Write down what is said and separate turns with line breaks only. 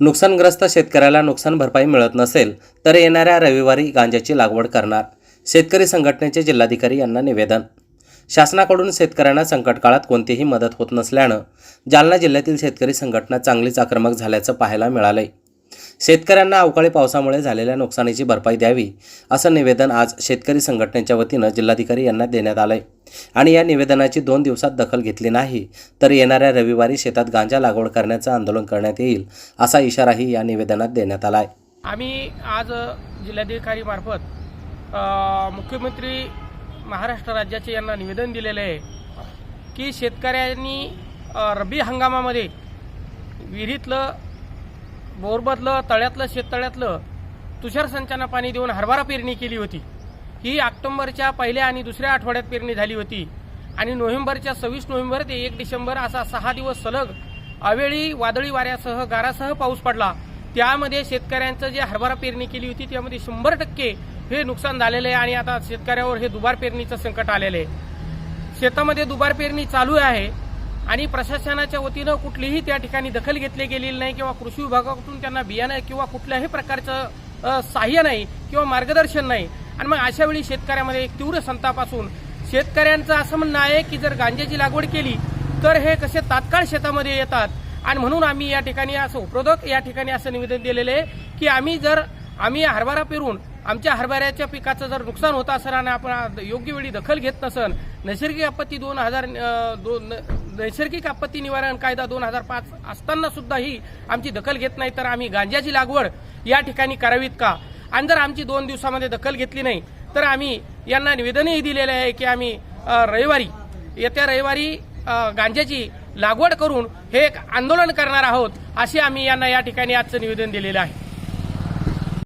नुकसानग्रस्त शेतकऱ्याला नुकसान भरपाई मिळत नसेल तर येणाऱ्या रविवारी गांजाची लागवड करणार शेतकरी संघटनेचे जिल्हाधिकारी यांना निवेदन. शासनाकडून शेतकऱ्यांना संकटकाळात कोणतीही मदत होत नसल्यानं जालना जिल्ह्यातील शेतकरी संघटना चांगलीच आक्रमक झाल्याचं पाहायला मिळालंय. शेतकऱ्यांना अवकाळी पावसामुळे झालेल्या नुकसानीची भरपाई द्यावी असं निवेदन आज शेतकरी संघटनेच्या वतीनं जिल्हाधिकारी यांना देण्यात आलं आहे आणि या निवेदनाची दोन दिवसात दखल घेतली नाही तर येणाऱ्या रविवारी शेतात गांजा लागवड करण्याचं आंदोलन करण्यात येईल असा इशाराही या निवेदनात देण्यात आला आहे
आम्ही आज जिल्हाधिकारी मार्फत मुख्यमंत्री महाराष्ट्र राज्याचे यांना निवेदन दिलेले आहे की शेतकऱ्यांनी रब्बी हंगामामध्ये विहिरीतलं बोरबदलं तळ्यातलं शेततळ्यातलं तुषार संचानं पाणी देऊन हरभरा पेरणी केली होती. ही ऑक्टोंबरच्या पहिल्या आणि दुसऱ्या आठवड्यात पेरणी झाली होती. आणि नोव्हेंबरच्या सव्वीस नोव्हेंबर ते एक डिसेंबर असा सहा दिवस सलग अवेळी वादळी वाऱ्यासह गारासह पाऊस पडला. त्यामध्ये शेतकऱ्यांचं जे हरभरा पेरणी केली होती त्यामध्ये शंभर टक्के हे नुकसान झालेलं आहे आणि आता शेतकऱ्यावर हे दुबार पेरणीचं संकट आलेलं आहे. शेतामध्ये दुबार पेरणी चालू आहे आणि प्रशासनाच्या वतीनं कुठलीही त्या ठिकाणी दखल घेतली गेलेली नाही किंवा कृषी विभागाकडून त्यांना बियाणं किंवा कुठल्याही प्रकारचं सहाय्य नाही किंवा मार्गदर्शन नाही. आणि मग अशा वेळी शेतकऱ्यामध्ये एक तीव्र संताप असून शेतकऱ्यांचं असं म्हणणं आहे की जर गांज्याची लागवड केली तर हे कसे तात्काळ शेतामध्ये येतात? आणि म्हणून आम्ही या ठिकाणी असं उपरोधक या ठिकाणी असं निवेदन दिलेलं आहे की आम्ही जर आम्ही हरभरा पेरून आमच्या हरभऱ्याच्या पिकाचं जर नुकसान होत असेल आणि आपण योग्य वेळी दखल घेत नसन नैसर्गिक आपत्ती दोन हजार दोन नैसर्गिक आपत्ती निवारण कायदा दोन हजार पाच असताना सुद्धा ही आमची दखल घेत नाही तर आम्ही गांजाची लागवड या ठिकाणी करावीत का? आणि जर आमची दोन दिवसामध्ये दखल घेतली नाही तर आम्ही यांना निवेदनही दिलेले आहे की आम्ही रविवारी येत्या रविवारी गांज्याची गांजाची लागवड करून हे एक आंदोलन करणार आहोत अशी आम्ही यांना या ठिकाणी आजचं निवेदन दिलेलं आहे.